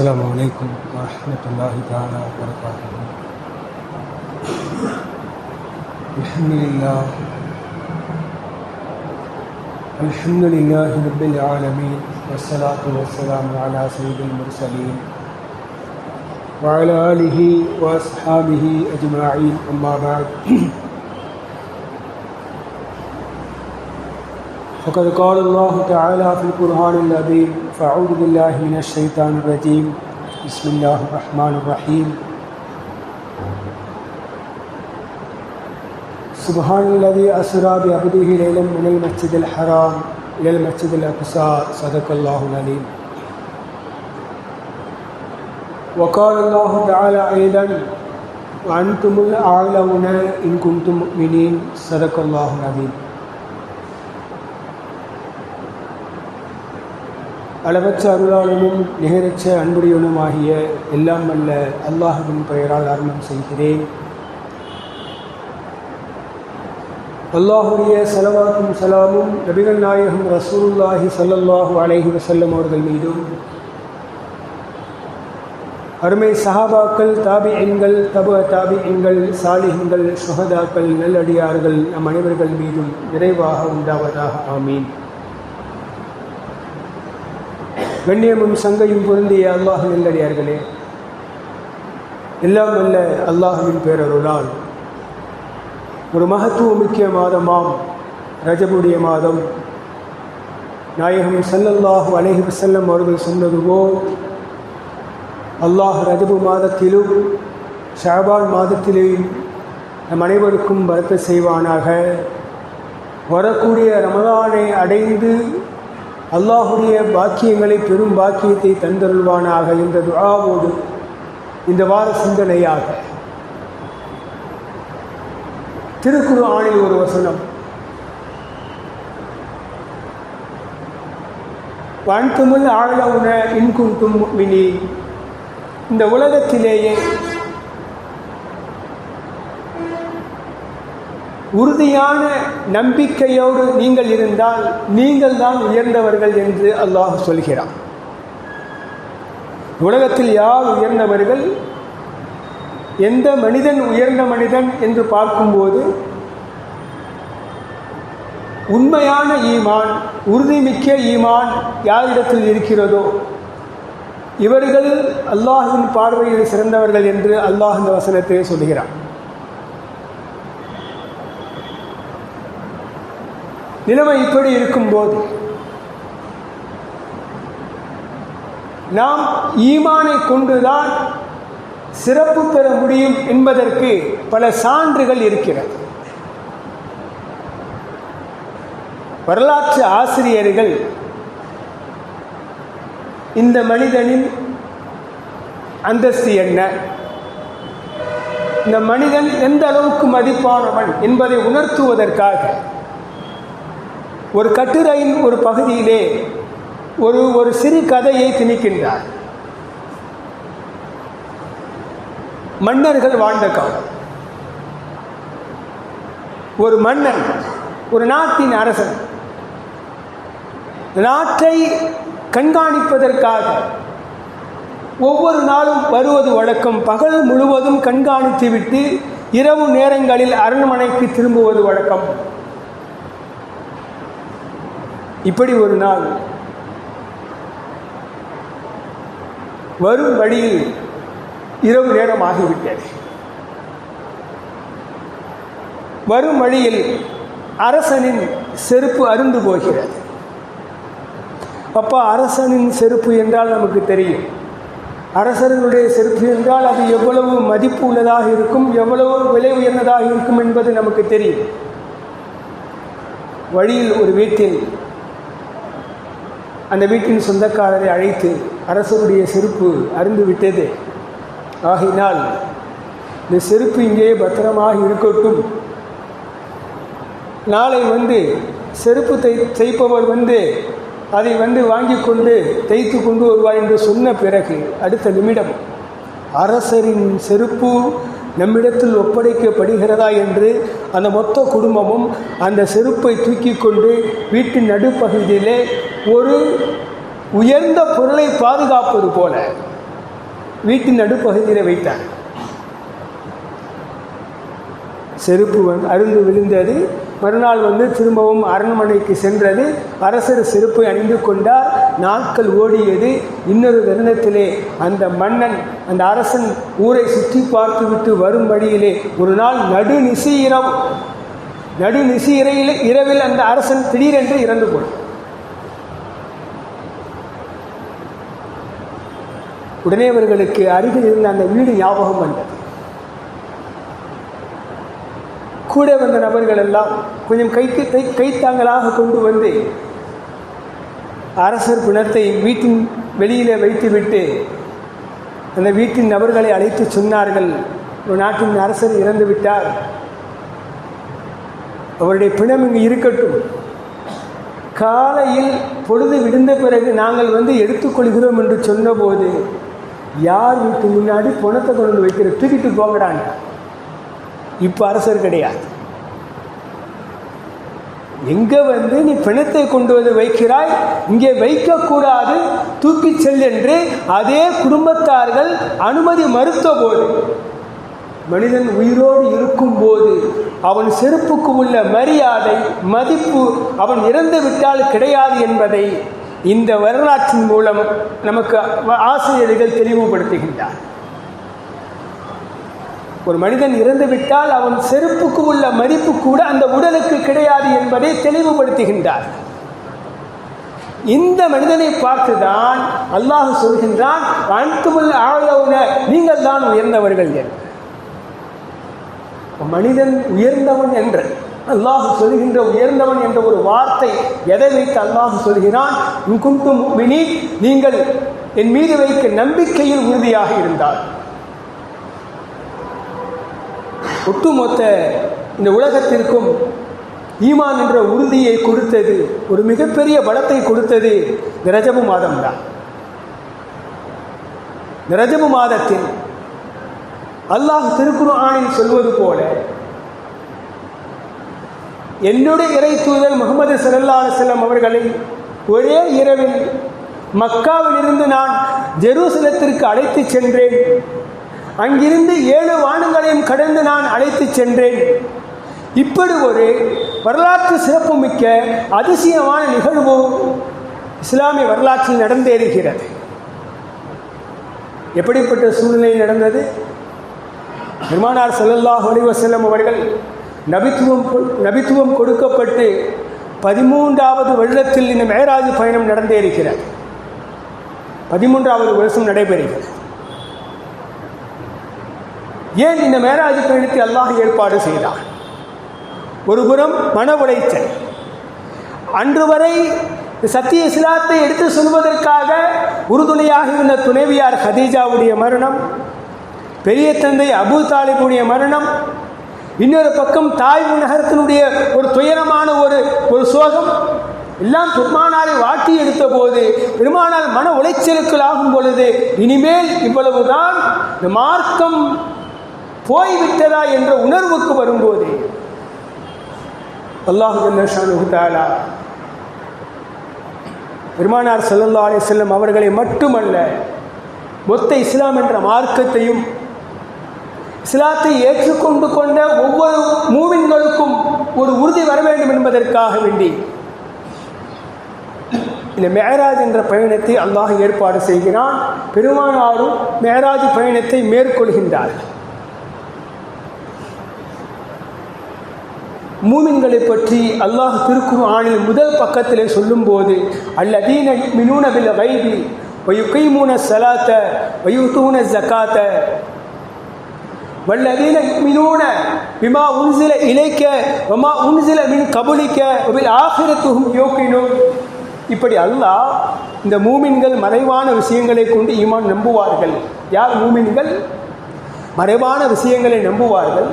السلام عليكم ورحمة الله تعالى وبركاته. الحمد لله. الحمد لله رب العالمين والصلاة والسلام على سيد المرسلين وعلى آله وأصحابه أجمعين. أما بعد. فقد قال الله تعالى في القرآن العظيم فأعوذ بالله من الشيطان الرجيم. بسم الله الرحمن الرحيم. سبحان الذي أسرى بعبده ليلا من المسجد الحرام إلى المسجد الأقصى. صدق الله العليم وقال الله تعالى أيضا وأنتم الأعلون إن كنتم مؤمنين. صدق الله العظيم. அளவற்ற அருளாளனும் நிகரற்ற அன்புடையவனுமாகிய எல்லாம் அல்ல அல்லாஹுவின் பெயரால் ஆரம்பம் செய்கிறேன். அல்லாஹுடைய செலவாக்கும் சலாமும் நபிகள் நாயகம் ரசூல்லாஹி சல்லல்லாஹு அலைஹி வசல்லம் அவர்கள் மீதும். அருமை சஹாபாக்கள் தாபி எண்கள் தபு தாபி எண்கள் சாலிஹங்கள் சுகதாக்கள் நல்லடியார்கள் நம் அனைவர்கள் மீதும் நிறைவாக உண்டாவதாக ஆமீன். கண்ணியமும் சங்கையும் பொருந்திய அல்லாஹ் நல்லடியார்களே எல்லாம் அல்ல அல்லாஹுவின் பேரருளால். ஒரு மகத்துவ முக்கிய மாதமாம் ரஜபுடைய மாதம். நாயகம் சல்லல்லாஹு அலைஹி வசல்லம் அவர்கள் சொன்னதுவோ அல்லாஹ் ரஜபு மாதத்திலும் ஷாபான் மாதத்திலும் நம் அனைவருக்கும் வரத்த செய்வானாக. வரக்கூடிய ரமதானை அடைந்து அல்லாஹுடைய பாக்கியங்களை பெரும் பாக்கியத்தை தந்தருள்வானாக என்ற துழாவோடு இந்த வார சிந்தனையாக. திருக்குறு ஆணில் ஒரு வசனம். வாழ்த்துமுள் ஆழ உண இன்குண்டும் மினி இந்த உலகத்திலேயே உறுதியான நம்பிக்கையோடு நீங்கள் இருந்தால் நீங்கள் தான் உயர்ந்தவர்கள் என்று அல்லாஹ் சொல்கிறான். உலகத்தில் யார் உயர்ந்தவர்கள்? எந்த மனிதன் உயர்ந்த மனிதன் என்று பார்க்கும்போது உண்மையான ஈமான் உறுதிமிக்க ஈமான் யாரிடத்தில் இருக்கிறதோ இவர்கள் அல்லாஹின் பார்வையில் சிறந்தவர்கள் என்று அல்லாஹ் இந்த வசனத்தை சொல்கிறான். நிலைமை இப்படி இருக்கும்போது நாம் ஈமானை கொண்டுதான் சிறப்பு பெற முடியும் என்பதற்கு பல சான்றுகள் இருக்கிறது. வரலாற்று ஆசிரியர்கள் இந்த மனிதனின் அந்தஸ்து என்ன? இந்த மனிதன் எந்த அளவுக்கு மதிப்பானவன் என்பதை உணர்த்துவதற்காக ஒரு கட்டுரையின் ஒரு பகுதியிலே ஒரு ஒரு சிறு கதையை திணிக்கின்றார். மன்னர்கள் வாழ்ந்த காலம். ஒரு மன்னன் ஒரு நாட்டின் அரசன் நாட்டை கண்காணிப்பதற்காக ஒவ்வொரு நாளும் வருவது வழக்கம் பகல் முழுவதும் கண்காணித்துவிட்டு இரவு நேரங்களில் அரண்மனைக்கு திரும்புவது வழக்கம். இப்படி ஒரு நாள் வரும் வழியில் இரவு நேரம் ஆகிவிட்டது வரும் வழியில் அரசனின் செருப்பு அருந்து போகிறது. அப்பா அரசனின் செருப்பு என்றால் நமக்கு தெரியும். அரசர்களுடைய செருப்பு என்றால் அது எவ்வளவு மதிப்பு உள்ளதாக இருக்கும் எவ்வளவு விலை உயர்ந்ததாக இருக்கும் என்பது நமக்கு தெரியும். வழியில் ஒரு வீட்டில் அந்த வீட்டின் சொந்தக்காரரை அழைத்து அரசருடைய செருப்பு அருந்து விட்டது. ஆகினால் இந்த செருப்பு இங்கே பத்திரமாக இருக்கட்டும். நாளை வந்து செருப்பு தை தைப்பவர் வந்து அதை வந்து வாங்கி கொண்டு தைத்து கொண்டு வருவார் என்று சொன்ன பிறகு அடுத்த நிமிடம் அரசரின் செருப்பு நம்மிடத்தில் ஒப்படைக்கப்படுகிறதா என்று அந்த மொத்த குடும்பமும் அந்த செருப்பை தூக்கி கொண்டு வீட்டின் நடுப்பகுதியிலே ஒரு உயர்ந்த பொருளை பாதுகாப்பது போல வீட்டின் நடுப்பகுதியில் வைத்தார். செருப்பு அருந்து விழுந்தது. மறுநாள் வந்து திரும்பவும் அரண்மனைக்கு சென்றது. அரசர் செருப்பை அணிந்து கொண்டார். நாட்கள் ஓடியது. இன்னொரு தருணத்திலே அந்த மன்னன் அந்த அரசன் ஊரை சுற்றி பார்த்துவிட்டு வரும் வழியிலே ஒரு நாள் நடுநிசி இரவு நடுநிசி இறையில் இரவில் அந்த அரசன் திடீரென்று இறந்து போனார் உடனே அவர்களுக்கு அருகில் இருந்த அந்த வீடு ஞாபகம் வந்தது. கூட வந்த நபர்கள் எல்லாம் கொஞ்சம் கைக்கு கை கைத்தாங்களாக கொண்டு வந்து அரசர் பிணத்தை வீட்டின் வெளியிலே வைத்துவிட்டு அந்த வீட்டின் நபர்களை அழைத்து சொன்னார்கள். ஒரு நாட்டின் அரசர் இறந்து விட்டார். அவருடைய பிணம் இங்கு இருக்கட்டும். காலையில் பொழுது விடுந்த பிறகு நாங்கள் வந்து எடுத்துக்கொள்கிறோம் என்று சொன்னபோது யார் வீட்டு முன்னாடி பணத்தை கொண்டு வைக்கிற தூக்கிட்டு போகிறான் இப்போ அரசர் கிடையாது. எங்க வந்து நீ பிணத்தை கொண்டு வந்து வைக்கிறாய்? இங்கே வைக்கக்கூடாது. தூக்கி செல் என்று அதே குடும்பத்தார்கள் அனுமதி மறுத்த போது மனிதன் உயிரோடு இருக்கும்போது அவன் செருப்புக்கு உள்ள மரியாதை மதிப்பு அவன் இறந்து விட்டால் கிடையாது என்பதை இந்த வரலாற்றின் மூலம் நமக்கு ஆசிரியர்கள் தெளிவுபடுத்துகின்றார் ஒரு மனிதன் இறந்து விட்டால் அவன் செருப்புக்கு உள்ள மதிப்பு கூட அந்த உடலுக்கு கிடையாது என்பதை தெளிவுபடுத்துகின்றார். இந்த மனிதனை பார்த்துதான் அல்லாஹ் சொல்கின்றான் அன்துமுல் ஆழவுன நீங்கள் தான் உயர்ந்தவர்கள் என்று மனிதன் உயர்ந்தவன் என்று அல்லாஹ் சொல்கின்ற உயர்ந்தவன் என்ற ஒரு வார்த்தை எதை வைத்து அல்லாஹ் சொல்கிறான்? குண்டும் நீங்கள் என் மீது வைக்க நம்பிக்கையில் உறுதியாக இருந்தார் ஒட்டுமொத்த இந்த உலகத்திற்கும் ஈமான் என்ற உறுதியை கொடுத்தது ஒரு மிகப்பெரிய பலத்தை கொடுத்தது இந்த ரஜபு மாதம்தான். இந்த ரஜபு மாதத்தில் அல்லாஹ் திருக்குறு ஆணில் சொல்வது போல என்னுடைய இறை தூதர் முகமது சல்லா செல்லம் அவர்களை ஒரே இரவில் மக்காவிலிருந்து நான் ஜெருசலத்திற்கு அழைத்து சென்றேன். அங்கிருந்து ஏழு வானங்களையும் கடந்து நான் அழைத்து சென்றேன். இப்படி ஒரு வரலாற்று சிறப்புமிக்க அதிசயமான நிகழ்வு இஸ்லாமிய வரலாற்றில் நடந்தேறுகிறது. எப்படிப்பட்ட சூழ்நிலை நடந்தது? பெருமானார் செல்லல்லாஹ் அலைஹி அவர்கள் நபித்துவம் நபித்துவம் கொடுக்கப்பட்டு பதிமூன்றாவது வருடத்தில் இந்த மேராஜ் பயணம் நடந்தேறுகிறது. பதிமூன்றாவது வருஷம் நடைபெறுகிறது. ஏன் இந்த மேராஜ் பயணத்தை அல்லாஹ் ஏற்பாடு செய்தான் ஒருபுறம் மன உளைச்சல். அன்று வரை சத்திய இஸ்லாத்தை எடுத்து சொல்வதற்காக உறுதுணையாக இருந்த துணைவியார் ஹதீஜாவுடைய மரணம் பெரிய தந்தை அபு தாலிபுடைய மரணம் இன்னொரு பக்கம் தாய் நகரத்தினுடைய ஒரு துயரமான ஒரு ஒரு சோகம் எல்லாம் பெருமானாரை வாட்டி எடுத்த போது பெருமானால் மன உளைச்சலுக்குள் ஆகும் பொழுது இனிமேல் இவ்வளவுதான் இந்த மார்க்கம் போய்விட்டதா என்ற உணர்வுக்கு வரும்போது அல்லாஹு பெருமானார் ஸல்லல்லாஹு அலி செல்லம் அவர்களை மட்டுமல்ல மொத்த இஸ்லாம் என்ற மார்க்கத்தையும் இஸ்லாத்தை ஏற்றுக்கொண்டு கொண்ட ஒவ்வொரு மூவின்களுக்கும் ஒரு உறுதி வர வேண்டும் என்பதற்காக வேண்டி இந்த மேராஜ் என்ற பயணத்தை அல்லாஹ் ஏற்பாடு செய்கிறான். பெருமானாரும் மேராஜ் பயணத்தை மேற்கொள்கின்றார் மூமின்களை பற்றி அல்லாஹ் திருக்குறு ஆணில் முதல் பக்கத்திலே சொல்லும்போது அல்லதீன மினூனபில் வைதி வயுக்கைமூன சலாத்த வயுத்தூன ஜக்காத்த வல்லதீன மினூன விமா உன்சில இலைக்க வமா உன்சில மின் கபுலிக்க வில் ஆகிரத்துகும் யோக்கினும் இப்படி அல்லாஹ் இந்த மூமின்கள் மறைவான விஷயங்களை கொண்டு ஈமான் நம்புவார்கள். யார் மூமின்கள்? மறைவான விஷயங்களை நம்புவார்கள்.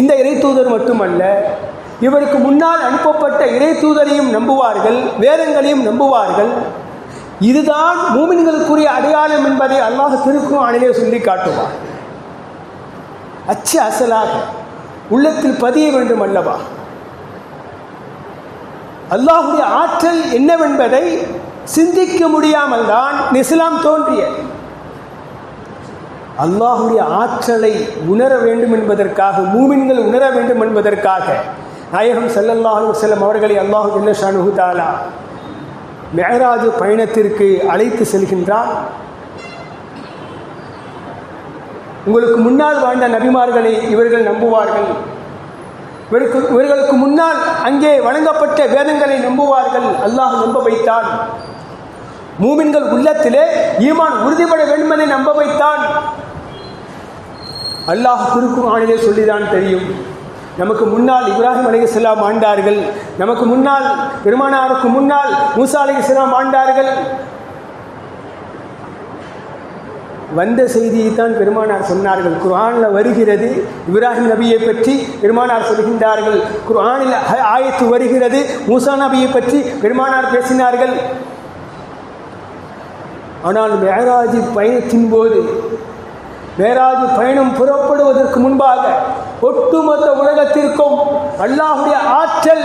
இந்த இறை தூதர் மட்டுமல்ல இவருக்கு முன்னால் அனுப்பப்பட்ட இறை தூதரையும் நம்புவார்கள் வேதங்களையும் நம்புவார்கள். இதுதான் மூமின்களுக்குரிய அடையாளம் என்பதை அல்லாஹ் திருக்கும் அணிலே சொல்லி காட்டுவார் அச்சு அசலாக உள்ளத்தில் பதிய வேண்டும் அல்லவா? அல்லாஹுடைய ஆற்றல் என்னவென்பதை சிந்திக்க முடியாமல் தான் இஸ்லாம் தோன்றியது. அல்லாஹுடைய ஆற்றலை உணர வேண்டும் என்பதற்காக மூமின்கள் உணர வேண்டும் என்பதற்காக நாயகம் செல்லல்லாஹு அலைஹி அவர்களை அல்லாஹு ஜல்லஷானு தாலா மெஹராஜ் பயணத்திற்கு அழைத்து செல்கின்றார். உங்களுக்கு முன்னால் வாழ்ந்த நபிமார்களை இவர்கள் நம்புவார்கள். இவருக்கு இவர்களுக்கு முன்னால் அங்கே வழங்கப்பட்ட வேதங்களை நம்புவார்கள். அல்லாஹ் நம்ப வைத்தான். மூமின்கள் உள்ளத்திலே ஈமான் உறுதிப்பட வேண்டுமென நம்ப வைத்தான். அல்லாஹ் திருக்குறானிலே சொல்லிதான் தெரியும். நமக்கு முன்னால் இப்ராஹிம் அலைஹிஸ்ஸலாம் ஆண்டார்கள். நமக்கு முன்னால் பெருமானாருக்கு முன்னால் மூசா அலைஹிஸ்ஸலாம் ஆண்டார்கள். வந்த செய்தியை தான் பெருமானார் சொன்னார்கள். குர்ஆனில் வருகிறது இப்ராஹிம் நபியை பற்றி பெருமானார் சொல்கின்றார்கள். குர்ஆனில் ஆயத்து வருகிறது மூசா நபியை பற்றி பெருமானார் பேசினார்கள். ஆனால் மேராஜி பயணத்தின் போது மேராஜ் பயணம் புறப்படுவதற்கு முன்பாக ஒட்டுமொத்த உலகத்திற்கும் அல்லாஹுடைய ஆற்றல்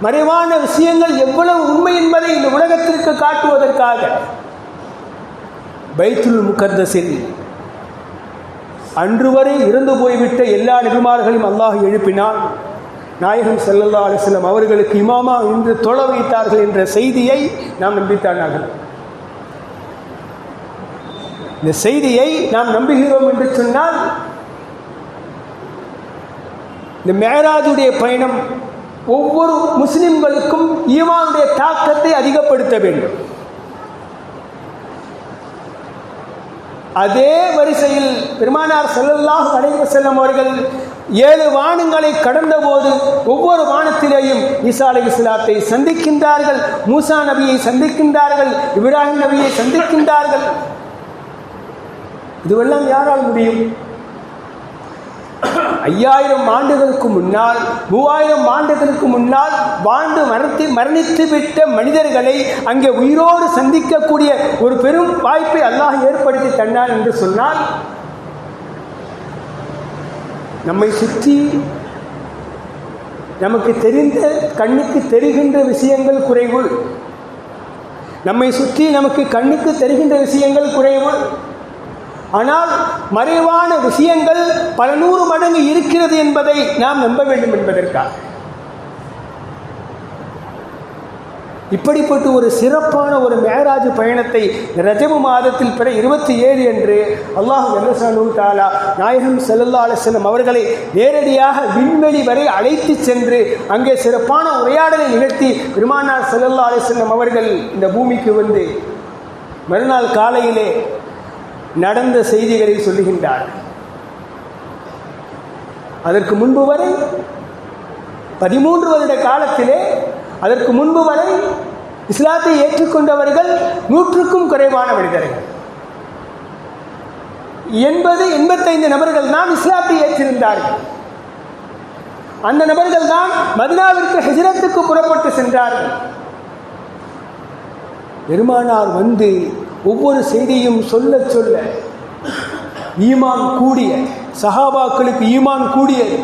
மறைவான விஷயங்கள் எவ்வளவு உண்மை என்பதை இந்த உலகத்திற்கு காட்டுவதற்காக. பைத்துல் முகத்தஸில் அன்று வரை இறந்து போய்விட்ட எல்லா நிபுமார்களையும் அல்லாஹ் எழுப்பினான். நாயகம் செல்லல்லா அலைஹி அவர்களுக்கு இமாமா இன்று தொழ வைத்தார்கள் என்ற செய்தியை நாம் நம்பித்தானார்கள் இந்த செய்தியை நாம் நம்புகிறோம் என்று சொன்னால் இந்த மேராஜுடைய பயணம் ஒவ்வொரு முஸ்லிம்களுக்கும் ஈமானுடைய தாக்கத்தை அதிகப்படுத்த வேண்டும். அதே வரிசையில் பெருமானார் ஸல்லல்லாஹு அலைஹி செல்லும் அவர்கள் ஏழு வானங்களை கடந்தபோது ஒவ்வொரு வானத்திலேயும் ஈசா இஸ்லாத்தை சந்திக்கின்றார்கள் மூசா நபியை சந்திக்கின்றார்கள் இப்ராஹிம் நபியை சந்திக்கின்றார்கள். இதுவெல்லாம் யாரால் முடியும்? ஐயாயிரம் ஆண்டுகளுக்கு முன்னால் மூவாயிரம் ஆண்டுகளுக்கு முன்னால் வாழ்ந்து மரத்தி மரணித்து விட்ட மனிதர்களை அங்கே உயிரோடு சந்திக்கக்கூடிய ஒரு பெரும் வாய்ப்பை அல்லாஹ் ஏற்படுத்தி தந்தார் என்று சொன்னால் நம்மை சுற்றி நமக்கு தெரிந்த கண்ணுக்கு தெரிகின்ற விஷயங்கள் குறைவு. நம்மை சுற்றி நமக்கு கண்ணுக்கு தெரிகின்ற விஷயங்கள் குறைவு. ஆனால் மறைவான விஷயங்கள் பல நூறு மடங்கு இருக்கிறது என்பதை நாம் நம்ப வேண்டும் என்பதற்காக. இப்படிப்பட்ட ஒரு சிறப்பான ஒரு மேராஜ் பயணத்தை ரஜபு மாதத்தில் பிற இருபத்தி ஏழு என்று அல்லாஹ் வெல்லசானு தாலா நாயகம் செல்லல்லா அலைஹி அவர்களை நேரடியாக விண்வெளி வரை அழைத்து சென்று அங்கே சிறப்பான உரையாடலை நிகழ்த்தி பெருமானார் செல்லல்லா அலைஹி அவர்கள் இந்த பூமிக்கு வந்து மறுநாள் காலையிலே நடந்த செய்திகளை சொல்லுகின்றார். அதற்கு முன்பு வரை பதிமூன்று வருட காலத்திலே அதற்கு முன்பு வரை இஸ்லாத்தை ஏற்றுக்கொண்டவர்கள் நூற்றுக்கும் குறைவான மனிதர்கள். எண்பது எண்பத்தைந்து நபர்கள் தான் இஸ்லாத்தை ஏற்றிருந்தார்கள். அந்த நபர்கள் தான் மதினாவிற்கு ஹிஜரத்துக்கு புறப்பட்டு சென்றார்கள். பெருமானார் வந்து ஒவ்வொரு செய்தியும் சொல்ல சொல்ல ஈமான் கூடிய சஹாபாக்களுக்கு ஈமான் கூடியது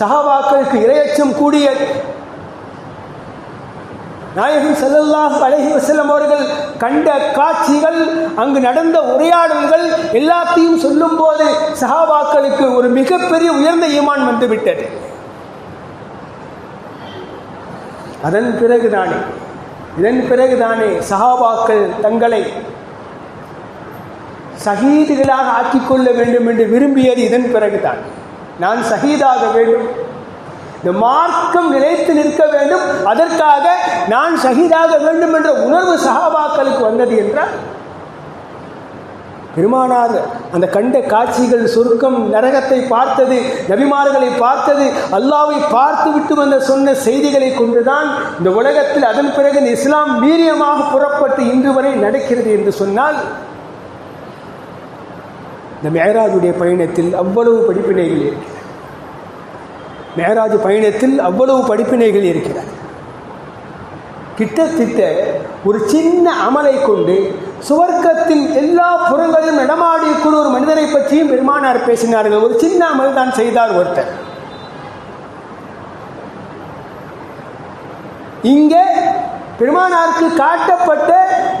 சஹாபாக்களுக்கு இரையச்சம் கூடியது நாயகன் ஸல்லல்லாஹு அழகி வஸல்லம் அவர்கள் கண்ட காட்சிகள் அங்கு நடந்த உரையாடல்கள் எல்லாத்தையும் சொல்லும் போது சஹாபாக்களுக்கு ஒரு மிகப்பெரிய உயர்ந்த ஈமான் வந்துவிட்டது. அதன் பிறகுதானே இதன் பிறகுதானே சஹாபாக்கள் தங்களை சகீதுகளாக ஆக்கிக்கொள்ள வேண்டும் என்று விரும்பியது இதன் பிறகுதான். நான் சகீதாக வேண்டும். இந்த மார்க்கம் நிலைத்து நிற்க வேண்டும். அதற்காக நான் சகிதாக வேண்டும் என்ற உணர்வு சகாபாக்களுக்கு வந்தது என்றால் பெருமானார் அந்த கண்ட காட்சிகள் சொர்க்கம் நரகத்தை பார்த்தது நபிமார்களை பார்த்தது அல்லாவை பார்த்து விட்டு வந்த சொன்ன செய்திகளை கொண்டுதான் இந்த உலகத்தில் அதன் பிறகு இஸ்லாம் வீரியமாக புறப்பட்டு இன்று வரை நடக்கிறது என்று சொன்னால் இந்த மேராஜுடைய பயணத்தில் அவ்வளவு படிப்பினைகள் இருக்கிறது. மேராஜ் பயணத்தில் அவ்வளவு படிப்பினைகள் இருக்கிறது. கிட்டத்தட்ட ஒரு சின்ன அமலை கொண்டு சுவர்க்கத்தின் எல்லா புறங்களிலும் நடமாடியக்கூடிய ஒரு மனிதனை பற்றியும் பெருமானார் பேசினார்கள். ஒரு சின்ன அமல் தான் செய்தார் ஒருத்தர். இங்கே பெருமானாருக்கு காட்டப்பட்ட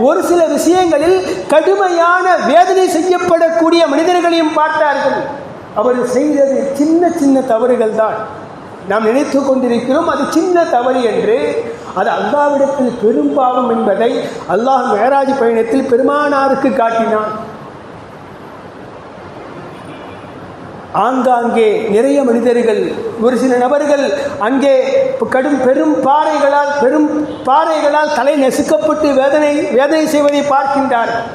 ஒரு சில விஷயங்களில் கடுமையான வேதனை செய்யப்படக்கூடிய மனிதர்களையும் பார்த்தார்கள். அவர் செய்தது சின்ன சின்ன தவறுகள் தான். நாம் நினைத்து கொண்டிருக்கிறோம் அது சின்ன தவறு என்று அது அல்லாவிடத்தில் பெரும் பாவம் என்பதை அல்லாஹ் மேராஜ் பயணத்தில் பெருமானாருக்கு காட்டினான். ஆங்காங்கே நிறைய மனிதர்கள் ஒரு சில நபர்கள் அங்கே கடும் பெரும் பாறைகளால் பெரும் பாறைகளால் தலை நெசுக்கப்பட்டு வேதனை வேதனை செய்வதை பார்க்கின்றார்கள்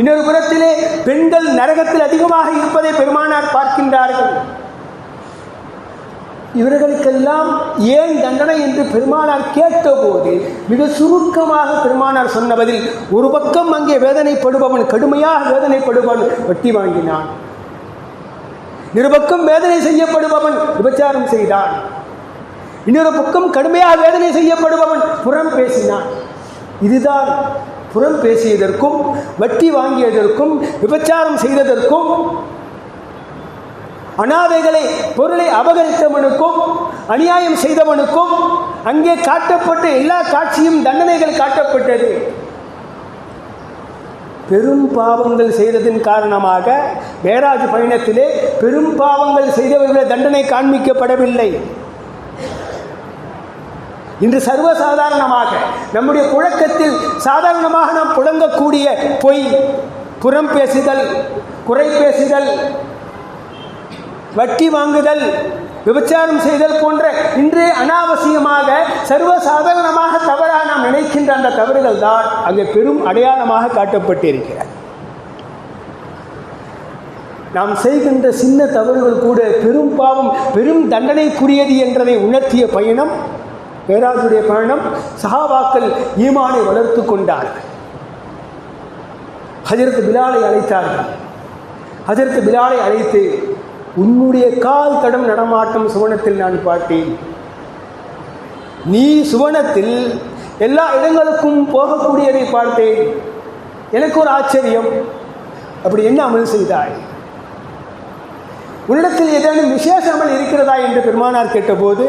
இன்னொரு புறத்திலே பெண்கள் நரகத்தில் அதிகமாக இருப்பதை பெருமானார் பார்க்கின்றார்கள். இவர்களுக்கெல்லாம் ஏன் தண்டனை என்று பெருமானார் கேட்டபோது மிக சுருக்கமாக பெருமானார் சொன்ன பதில் ஒரு பக்கம் அங்கே வேதனைப்படுபவன் கடுமையாக வேதனைப்படுபவன் வட்டி வாங்கினான். இருபக்கம் வேதனை செய்யப்படுபவன் விபச்சாரம் செய்தான். இன்னொரு பக்கம் கடுமையாக வேதனை செய்யப்படுபவன் புறம் பேசினான். இதுதான் புறம் பேசியதற்கும் வட்டி வாங்கியதற்கும் விபச்சாரம் செய்ததற்கும் அனாதைகளை பொருளை அபகரித்தவனுக்கும் அநியாயம் செய்தவனுக்கும் அங்கே காட்டப்பட்ட எல்லா காட்சியும் தண்டனைகள் காட்டப்பட்டது. பெரும் பாவங்கள் செய்ததன் காரணமாக மேராஜ் பயணத்திலே பெரும் பாவங்கள் செய்தவர்களை தண்டனை காண்பிக்கப்படவில்லை. இன்று சர்வசாதாரணமாக நம்முடைய புழக்கத்தில் சாதாரணமாக நாம் புழங்கக்கூடிய பொய் புறம் பேசுதல் குறை பேசுதல் வட்டி வாங்குதல் விபச்சாரம் செய்தல் போன்ற இன்று அனாவசியமாக சர்வசாதாரணமாக தவறாக நாம் நினைக்கின்ற அந்த தவறுகள் தான் அங்கே பெரும் அடையாளமாக காட்டப்பட்டிருக்கிறது. நாம் செய்கின்ற சின்ன தவறுகள் கூட பெரும் பாவம் பெரும் தண்டனைக்குரியது என்றதை உணர்த்திய பயணம் பேராசுடைய பயணம் சஹாபாக்கள் ஈமானை வளர்த்து கொண்டார்கள். ஹஜரத் பிலாலை அழைத்தார்கள். ஹஜரத் பிலாலை அழைத்து உன்னுடைய கால் தடம் நடமாட்டம் சுவனத்தில் நான் பார்த்தேன் நீ சுவனத்தில் எல்லா இடங்களுக்கும் போகக்கூடியதை பார்த்தேன். எனக்கு ஒரு ஆச்சரியம். அப்படி என்ன அமல் செய்தாய்? உன்னிடத்தில் ஏதேனும் விசேஷ அமல் இருக்கிறதா என்று பெருமானார் கேட்டபோது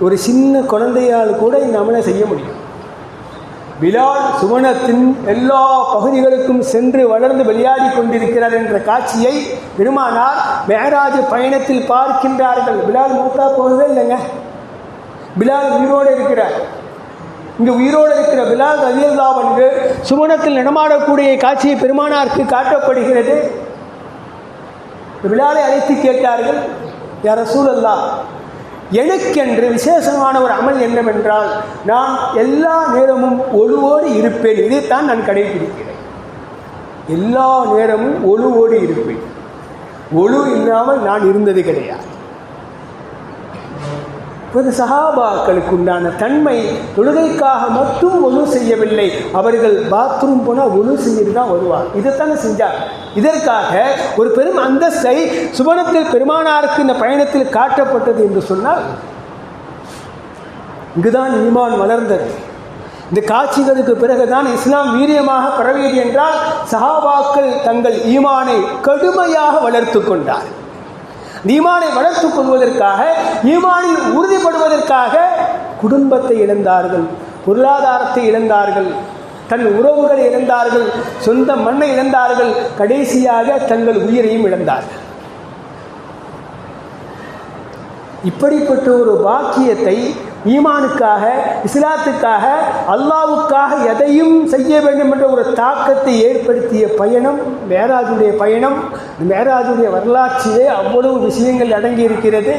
ஒரு சின்ன குழந்தையால் கூட இந்த அமலை செய்ய முடியும். பிலால் சுவனத்தின் எல்லா பகுதிகளுக்கும் சென்று வளர்ந்து விளையாடி கொண்டிருக்கிறார் என்ற காட்சியை பெருமானார் மேராஜ் பயணத்தில் பார்க்கின்றார்கள். பிலால் மூத்தா போகவே இல்லைங்க. பிலால் உயிரோடு இருக்கிறார். இங்கு உயிரோடு இருக்கிற பிலால் ரஜியல்லாவன்கு சுவனத்தில் நடமாடக்கூடிய காட்சியை பெருமானாருக்கு காட்டப்படுகிறது. பிலாலை அழைத்து கேட்டார்கள் யார சூழல்லா எனக்கென்று விசேஷமான ஒரு அமல் என்னவென்றால் நான் எல்லா நேரமும் ஒழுவோடு இருப்பேன். இதைத்தான் நான் கடைபிடிக்கிறேன் எல்லா நேரமும் ஒழுவோடு இருப்பேன். ஒழு இல்லாமல் நான் இருந்தது கிடையாது. இப்போது சஹாபாக்களுக்கு உண்டான தன்மை தொழுகைக்காக மட்டும் ஒழு செய்யவில்லை. அவர்கள் பாத்ரூம் போனால் ஒழு செய்யிட்டு தான் வருவார். இதைத்தானே செஞ்சார் இதற்காக ஒரு பெரும் அந்தஸ்தை சுவனத்தில் பெருமானாருக்கு இந்த பயணத்தில் காட்டப்பட்டது என்று சொன்னால் இங்குதான் ஈமான் வளர்ந்தது. இந்த காட்சிகளுக்கு பிறகுதான் இஸ்லாம் வீரியமாக பரவியது என்றால் சஹாபாக்கள் தங்கள் ஈமானை கடுமையாக வளர்த்து கொண்டார் ஈமானை வளர்த்துக் கொள்வதற்காக ஈமானில் உறுதிப்படுவதற்காக குடும்பத்தை இழந்தார்கள் பொருளாதாரத்தை இழந்தார்கள் தன் உறவுகளை இழந்தார்கள் சொந்த மண்ணை இழந்தார்கள் கடைசியாக தங்கள் உயிரையும் இழந்தார்கள். இப்படிப்பட்ட ஒரு வாக்கியத்தை ஈமானுக்காக இஸ்லாத்துக்காக அல்லாவுக்காக எதையும் செய்ய வேண்டும் என்ற ஒரு தாக்கத்தை ஏற்படுத்திய பயணம் மேராஜுடைய பயணம். மேராஜுடைய வரலாற்றிலே அவ்வளவு விஷயங்கள் அடங்கி இருக்கிறது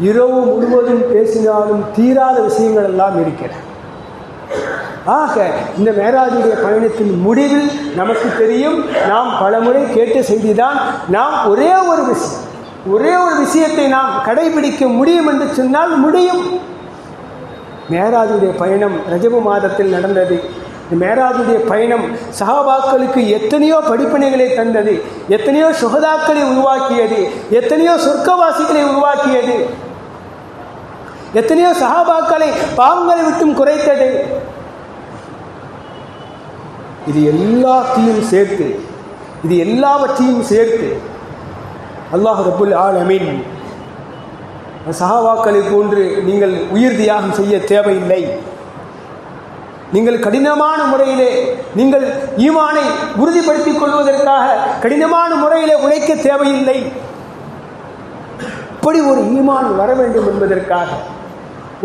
இரவு முழுவதும் பேசினாலும் தீராத விஷயங்கள் எல்லாம் இருக்கிறது. ஆக இந்த மேராஜுடைய பயணத்தின் முடிவில் நமக்கு தெரியும் நாம் பலமுறை கேட்ட செய்திதான் நாம் ஒரே ஒரு விஷயம். ஒரே ஒரு விஷயத்தை நாம் கடைபிடிக்க முடியும் என்று சொன்னால் முடியும். மேராஜுடைய பயணம் ரஜபு மாதத்தில் நடந்தது. மேராஜுடைய பயணம் சஹாபாக்களுக்கு எத்தனையோ படிப்பினைகளை தந்தது எத்தனையோ சுகதாக்களை உருவாக்கியது எத்தனையோ சொர்க்கவாசிகளை உருவாக்கியது எத்தனையோ சஹாபாக்களை பாவங்களை விட்டும் குறைத்தது. இது எல்லாத்தையும் சேர்த்து இது எல்லாவற்றையும் சேர்த்து அல்லாஹ் ரபுல் ஆலமீன். சஹாவாக்களை போன்று நீங்கள் உயிர் தியாகம் செய்ய தேவையில்லை. நீங்கள் கடினமான முறையிலே நீங்கள் ஈமானை உறுதிப்படுத்திக் கொள்வதற்காக கடினமான முறையிலே உழைக்க தேவையில்லை. இப்படி ஒரு ஈமான் வர வேண்டும் என்பதற்காக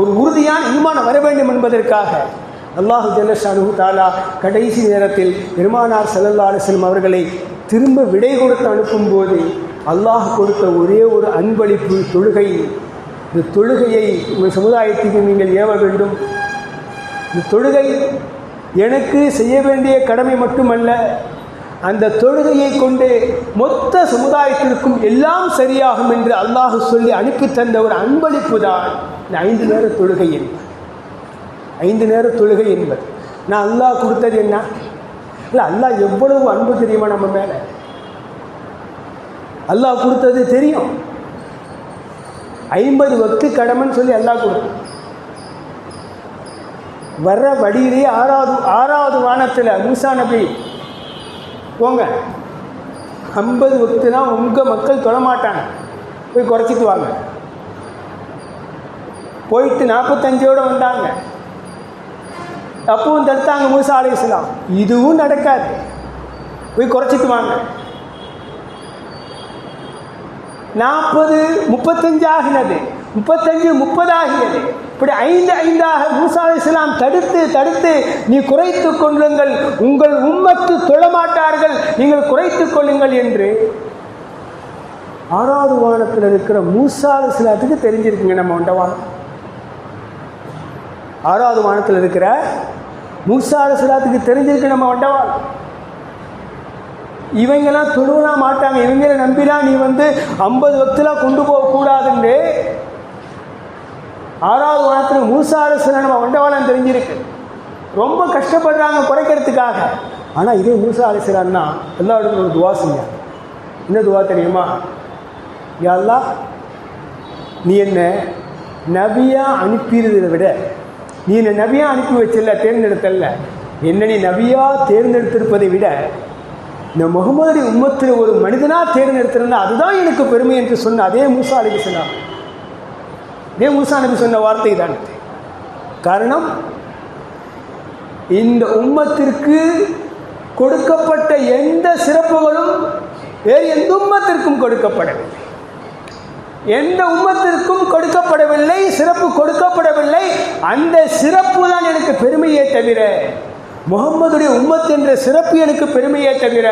ஒரு உறுதியான ஈமான் வர வேண்டும் என்பதற்காக அல்லாஹு ஜல்லஷானு தாலா கடைசி நேரத்தில் பெருமானார் செல்லல்லா அலிஸ்லம் அவர்களை திரும்ப விடை கொடுத்து அனுப்பும்போது அல்லாஹ் கொடுத்த ஒரே ஒரு அன்பளிப்பு தொழுகை. இந்த தொழுகையை உங்கள் சமுதாயத்துக்கு நீங்கள் ஏவ வேண்டும். இந்த தொழுகை எனக்கு செய்ய வேண்டிய கடமை மட்டுமல்ல அந்த தொழுகையை கொண்டு மொத்த சமுதாயத்திற்கும் எல்லாம் சரியாகும் என்று அல்லாஹ் சொல்லி அனுப்பி தந்த ஒரு அன்பளிப்பு தான் இந்த ஐந்து நேர தொழுகை என்பது. ஐந்து நேர தொழுகை என்பது. நான் அல்லாஹ் கொடுத்தது என்ன? இல்லை அல்லாஹ் எவ்வளவு அன்பு தெரியுமா நம்ம மேலே? அல்லாஹ் கொடுத்தது தெரியும். ஐம்பது வக்து கடமைன்னு சொல்லி அல்லாஹ் கொடுக்கும் வர்ற வழியிலேயே ஆறாவது ஆறாவது வானத்தில் மூசா நபி போங்க. ஐம்பது வக்துனா உங்கள் மக்கள் தொடமாட்டாங்க போய் குறைச்சிட்டு வாங்க. போயிட்டு நாற்பத்தஞ்சோடு வந்தாங்க. அப்பவும் தடுத்தாங்க மூசா அலையாம் இதுவும் நடக்காது. போய் குறைச்சிட்டு வாங்க. நாற்பது முப்பத்தஞ்சு ஆகினது முப்பத்தஞ்சு முப்பது ஆகியது இப்படி ஐந்து ஐந்தாக மூசா இஸ்லாம் தடுத்து தடுத்து நீ குறைத்து கொள்ளுங்கள். உங்கள் உம்மத்து தொழமாட்டார்கள். நீங்கள் குறைத்து கொள்ளுங்கள் என்று ஆறாவது வானத்தில் இருக்கிற மூசா இஸ்லாத்துக்கு தெரிஞ்சிருக்குங்க நம்ம ஒண்டவான் ஆறாவது வானத்தில் இருக்கிற மூசா இஸ்லாத்துக்கு தெரிஞ்சிருக்கு நம்ம ஒண்டவான் இவங்கெல்லாம் தொழுவலாம் மாட்டாங்க. இவங்களை நம்பிலாம் நீ வந்து ஐம்பது வக்துலாம் கொண்டு போகக்கூடாதுன்னு ஆறாவது வாரத்தில் மூசா அரசு நம்ம வண்டவாளம் தெரிஞ்சிருக்கு. ரொம்ப கஷ்டப்படுறாங்க குறைக்கிறதுக்காக. ஆனால் இதே மூசா அலிஸ்லான்னா எல்லா இடத்துல ஒரு துவா செய்ய என்ன துவா தெரியுமா? யாழ்லா நீ என்ன நபியாக அனுப்பிடுறதை விட நீ என்ன நபியாக அனுப்பி வச்சல தேர்ந்தெடுத்தல்ல. என்ன நீ நபியாக தேர்ந்தெடுத்திருப்பதை விட இந்த முகமது உம்மத்தில் ஒரு மனிதனாக தேர்ந்தெடுத்திருந்தா அதுதான் எனக்கு பெருமை என்று சொன்ன அதே மூசா அலிக்கு சொன்னார் அதே மூசா நபி சொன்ன வார்த்தை தான் காரணம் இந்த உம்மத்திற்கு கொடுக்கப்பட்ட எந்த சிறப்புகளும் வேறு எந்த உம்மத்திற்கும் கொடுக்கப்படவில்லை. எந்த உம்மத்திற்கும் கொடுக்கப்படவில்லை சிறப்பு கொடுக்கப்படவில்லை. அந்த சிறப்பு தான் எனக்கு பெருமையே தவிர முகம்மதுடைய உம்மத் என்ற சிறப்பு எனக்கு பெருமையே தவிர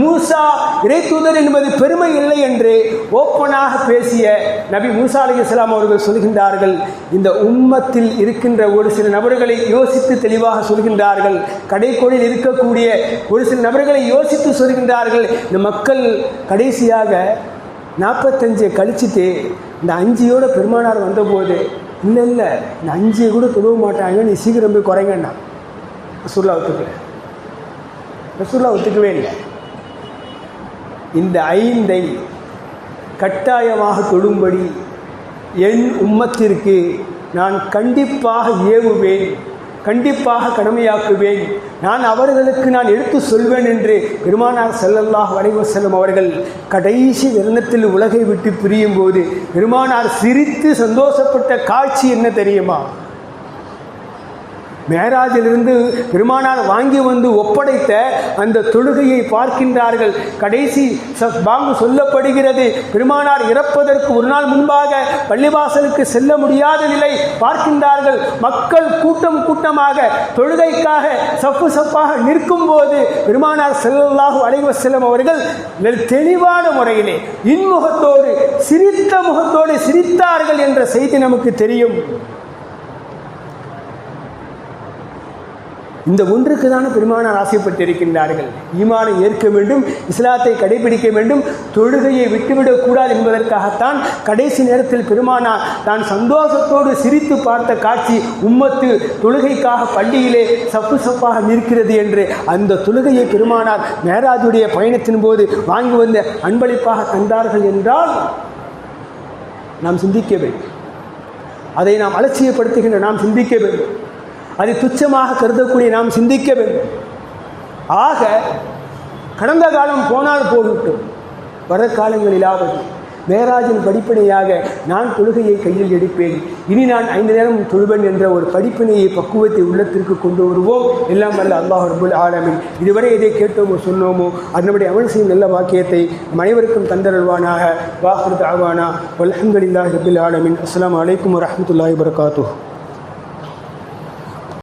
மூசா இறை தூதர் என்பது பெருமை இல்லை என்று ஓப்பனாக பேசிய நபி மூசா அலி இஸ்லாம் அவர்கள் சொல்கின்றார்கள். இந்த உம்மத்தில் இருக்கின்ற ஒரு சில நபர்களை யோசித்து தெளிவாக சொல்கின்றார்கள். கடைக்கோடியில் இருக்கக்கூடிய ஒரு சில நபர்களை யோசித்து சொல்கின்றார்கள். இந்த மக்கள் கடைசியாக நாற்பத்தஞ்சை கழிச்சுட்டு இந்த அஞ்சியோட பெருமானார் வந்தபோது இல்லை இல்லை இந்த அஞ்சியை கூட தொழுவ மாட்டாங்க நீ சீக்கிரம் போய் குறைங்கண்ணா. ரசூல்லா ஒத்துக்கல. ரசூல்லா ஒத்துக்கவே இல்லை. இந்த ஐந்தை கட்டாயமாக தொழும்படி என் உம்மத்திற்கு நான் கண்டிப்பாக ஏவுவேன் கண்டிப்பாக கடமையாக்குவேன். நான் அவர்களுக்கு நான் எடுத்து சொல்வேன் என்று பெருமானார் செல்லல்லாஹ் வலைவசல்லம் அவர்கள் கடைசி விருந்தத்தில் உலகை விட்டு பிரியும் போது பெருமானார் சிரித்து சந்தோஷப்பட்ட காட்சி என்ன தெரியுமா? மேராஜிலிருந்து பெருமானார் வாங்கி வந்து ஒப்படைத்த அந்த தொழுகையை பார்க்கின்றார்கள். கடைசி பாங்கு சொல்லப்படுகிறது. பெருமானார் இறப்பதற்கு ஒரு நாள் முன்பாக பள்ளிவாசலுக்கு செல்ல முடியாத நிலை பார்க்கின்றார்கள். மக்கள் கூட்டம் கூட்டமாக தொழுகைக்காக சப்பு சப்பாக நிற்கும் போது பெருமானார் செல்லாக அலைவ செல்லும் அவர்கள் தெளிவான முறையிலே இன்முகத்தோடு சிரித்த முகத்தோடு சிரித்தார்கள் என்ற செய்தி நமக்கு தெரியும். இந்த ஒன்றுக்கு தானே பெருமானார் ஆசைப்பட்டிருக்கின்றார்கள்? ஈமானை ஏற்க வேண்டும் இஸ்லாத்தை கடைபிடிக்க வேண்டும் தொழுகையை விட்டுவிடக்கூடாது என்பதற்காகத்தான் கடைசி நேரத்தில் பெருமானார் தான் சந்தோஷத்தோடு சிரித்து பார்த்த காட்சி உம்மத்து தொழுகைக்காக பள்ளியிலே சப்பு சப்பாக நிற்கிறது என்று அந்த தொழுகையை பெருமானார் மேராஜுடைய பயணத்தின் போது வாங்கி வந்த அன்பளிப்பாக தந்தார்கள் என்றால் நாம் சிந்திக்க வேண்டும். அதை நாம் அலட்சியப்படுத்துகின்ற நாம் சிந்திக்க வேண்டும். அதை துச்சமாக கருதக்கூடிய நாம் சிந்திக்க வேண்டும். ஆக கடந்த காலம் போனால் போகட்டும். வர காலங்களிலாவது மேராஜின் படிப்பினையாக நான் தொழுகையை கையில் எடுப்பேன். இனி நான் ஐந்து நேரம் தொழுவன் என்ற ஒரு படிப்பினையை பக்குவத்தை உள்ளத்திற்கு கொண்டு வருவோம். எல்லாம் வல்ல அல்லாஹ் ரபுல் ஆலமின். இதுவரை எதை கேட்டோமோ சொன்னோமோ அதனுடைய அமல் செய்யும் நல்ல வாக்கியத்தை அனைவருக்கும் தந்தருள்வானாக. வாஹர் தாவானா அல்ஹம்துலில்லாஹி ரபுல் ஆலமின். அஸ்லாம் வலைக்கம் வரமத்துல்லாஹி வரகாத்து